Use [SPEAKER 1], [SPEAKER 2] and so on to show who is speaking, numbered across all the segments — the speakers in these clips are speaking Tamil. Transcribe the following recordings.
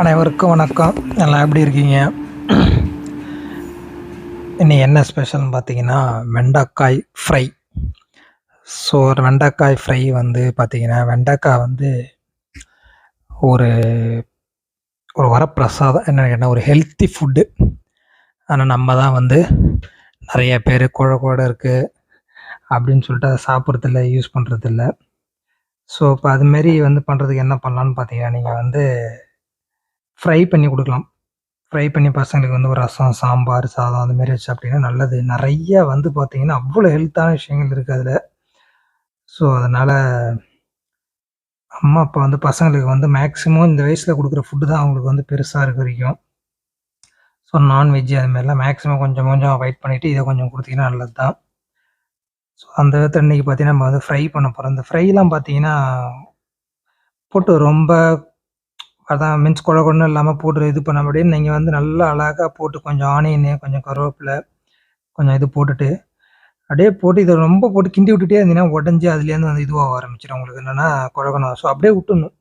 [SPEAKER 1] அனைவருக்கும் வணக்கம். எல்லாம் எப்படி இருக்கீங்க? இன்னைக்கு என்ன ஸ்பெஷல்னு பார்த்தீங்கன்னா வெண்டைக்காய் ஃப்ரை. ஸோ ஒரு வெண்டைக்காய் ஃப்ரை வந்து பார்த்தீங்கன்னா வெண்டைக்காய் வந்து ஒரு ஒரு வரப்பிரசாதம் என்ன கேட்டால் ஒரு ஹெல்த்தி ஃபுட்டு ஆனால் நம்ம தான் வந்து நிறைய பேர் குழ குழ இருக்குது அப்படின்னு சொல்லிட்டு அதை சாப்பிட்றதில்ல யூஸ் பண்ணுறதில்ல ஸோ இப்போ அதுமாரி வந்து பண்ணுறதுக்கு என்ன பண்ணலான்னு பார்த்தீங்கன்னா நீங்கள் வந்து ஃப்ரை பண்ணி கொடுக்கலாம். ஃப்ரை பண்ணி பசங்களுக்கு வந்து ஒரு ரசம் சாம்பார் சாதம் அந்த மாதிரி வச்சு அப்படின்னா நல்லது. நிறைய வந்து பார்த்தீங்கன்னா அவ்வளோ ஹெல்த்தான விஷயங்கள் இருக்குது அதில். ஸோ அதனால் அம்மா அப்பா வந்து பசங்களுக்கு வந்து மேக்ஸிமம் இந்த வயசில் கொடுக்குற ஃபுட்டு தான் அவங்களுக்கு வந்து பெருசாக இருக்க வரைக்கும். ஸோ நான்வெஜ் அது மாதிரிலாம் மேக்ஸிமம் கொஞ்சம் கொஞ்சம் அவாய்ட் பண்ணிவிட்டு இதை கொஞ்சம் கொடுத்தீங்கன்னா நல்லது தான் ஸோ அந்த விதத்தில் இன்றைக்கி பார்த்தீங்கன்னா நம்ம வந்து ஃப்ரை பண்ண போகிறோம் இந்த ஃப்ரைலாம் பார்த்தீங்கன்னா போட்டு ரொம்ப அதான் மீன்ஸ் குழ குழன்னு இல்லாமல் போட்டு இது பண்ண முடியும். நீங்கள் வந்து நல்லா அழகாக போட்டு கொஞ்சம் ஆனியனு கொஞ்சம் கருவேப்பிலை கொஞ்சம் இது போட்டுட்டு அப்படியே போட்டு இதை ரொம்ப போட்டு கிண்டி விட்டுட்டே இருந்தீங்கன்னா உடஞ்சி அதுலேருந்து வந்து இதுவாக ஆரம்பிச்சிடும் உங்களுக்கு. என்னென்னா குழகணும் ஸோ அப்படியே விட்டுணும்.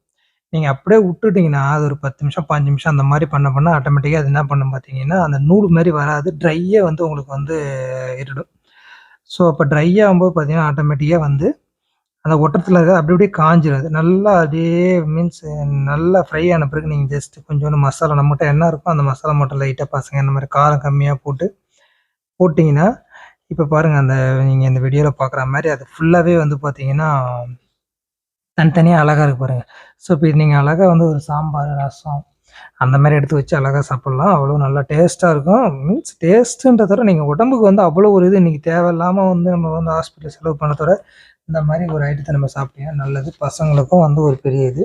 [SPEAKER 1] நீங்கள் அப்படியே விட்டுட்டிங்கன்னா அது ஒரு பத்து நிமிஷம் பாஞ்சு நிமிஷம் அந்த மாதிரி பண்ண பண்ண ஆட்டோமேட்டிக்காக அது என்ன பண்ணும் பார்த்தீங்கன்னா அந்த நூல் மாதிரி வராது. ட்ரையே வந்து உங்களுக்கு வந்து இருடும். ஸோ அப்போ ட்ரை ஆகும்போது பார்த்தீங்கன்னா ஆட்டோமேட்டிக்காக வந்து அந்த ஒட்டத்தில் இருக்க அப்படி அப்படியே காஞ்சிடும் நல்லா அப்படியே மீன்ஸ் நல்லா ஃப்ரை ஆன பிறகு நீங்கள் ஜஸ்ட் கொஞ்சோண்டு மசாலா நம்மகிட்ட என்ன இருக்கோ அந்த மசாலா மட்டும் லைட்டாக பசங்க இந்த மாதிரி காரம் கம்மியாக போட்டு போட்டிங்கன்னா இப்போ பாருங்கள் அந்த நீங்கள் இந்த வீடியோவில் பார்க்குற மாதிரி அது ஃபுல்லாகவே வந்து பார்த்தீங்கன்னா தனித்தனியாக அழகாக இருக்கு பாருங்கள் ஸோ இப்போ நீங்கள் அழகாக வந்து ஒரு சாம்பார் ரசம் அந்த மாதிரி எடுத்து வச்சு அழகாக சாப்பிட்லாம். அவ்வளோ நல்லா டேஸ்ட்டாக இருக்கும். மீன்ஸ் டேஸ்ட்டுன்றத விட நீங்கள் உடம்புக்கு வந்து அவ்வளோ ஒரு இது இன்றைக்கி தேவையில்லாமல் வந்து நம்ம வந்து ஹாஸ்பிட்டல் செலவு பண்ணதோட இந்த மாதிரி ஒரு ஐட்டத்தை நம்ம சாப்பிட்டீங்கன்னா நல்லது. பசங்களுக்கும் வந்து ஒரு பெரிய இது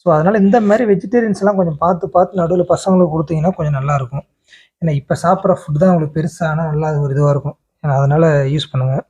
[SPEAKER 1] ஸோ அதனால் இந்த மாதிரி வெஜிடேரியன்ஸ்லாம் கொஞ்சம் பார்த்து பார்த்து நடுவில் பசங்களுக்கு கொடுத்தீங்கன்னா கொஞ்சம் நல்லாயிருக்கும் ஏன்னா இப்போ சாப்பிட்ற ஃபுட் தான் உங்களுக்கு பெருசான நல்லா அது ஒரு இதுவாக இருக்கும். ஏன்னா அதனால் யூஸ் பண்ணுங்கள்